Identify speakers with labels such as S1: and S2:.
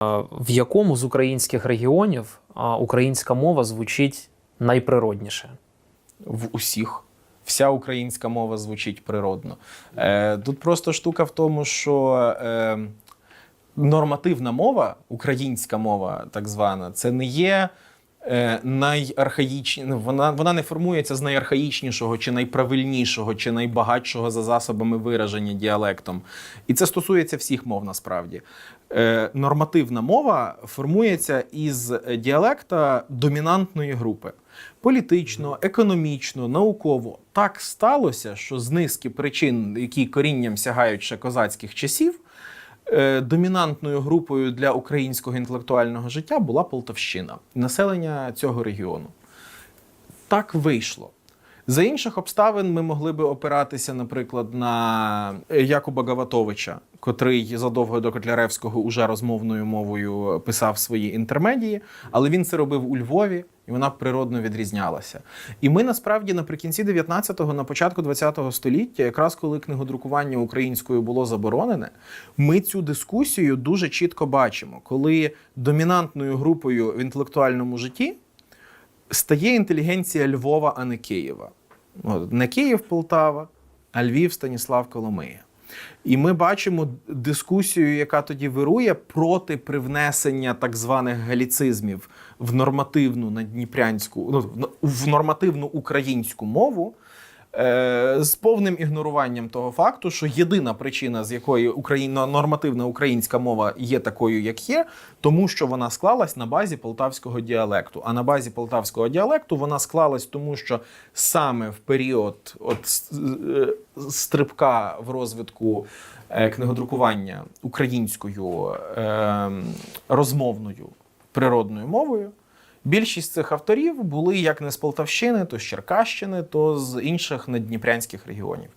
S1: В якому з українських регіонів українська мова звучить найприродніше?
S2: в усіх. Вся українська мова звучить природно. Е, тут просто штука в тому, що е, нормативна мова, українська мова, так звана, це не є. Е, Найархаїчні, ну, вона, вона не формується з найархаїчнішого, чи найправильнішого, чи найбагатшого за засобами вираження діалектом. І це стосується всіх мов насправді. Е, нормативна мова формується із діалекта домінантної групи. Політично, економічно, науково так сталося, що з низки причин, які корінням сягають ще козацьких часів, домінантною групою для українського інтелектуального життя була Полтавщина, населення цього регіону. Так вийшло. За інших обставин ми могли би опиратися, наприклад, на Якуба Гаватовича, котрий задовго до Котляревського уже розмовною мовою писав свої інтермедії, але він це робив у Львові, і вона природно відрізнялася. І ми насправді наприкінці 19-го, на початку 20-го століття, якраз коли книгодрукування українською було заборонене, ми цю дискусію дуже чітко бачимо, коли домінантною групою в інтелектуальному житті стає інтелігенція Львова, а не Києва. Не Київ, Полтава, а Львів, Станіслав Коломия. І ми бачимо дискусію, яка тоді вирує проти привнесення так званих галіцизмів в нормативну надніпрянську, ну, в нормативну українську мову. Е, З повним ігноруванням того факту, що єдина причина, з якої Україна, нормативна українська мова є такою, як є, тому що вона склалась на базі полтавського діалекту. А на базі полтавського діалекту вона склалась тому, що саме в період от е, стрибка в розвитку е, книгодрукування українською е, розмовною природною мовою. Більшість цих авторів були як не з Полтавщини, то з Черкащини, то з інших надніпрянських регіонів.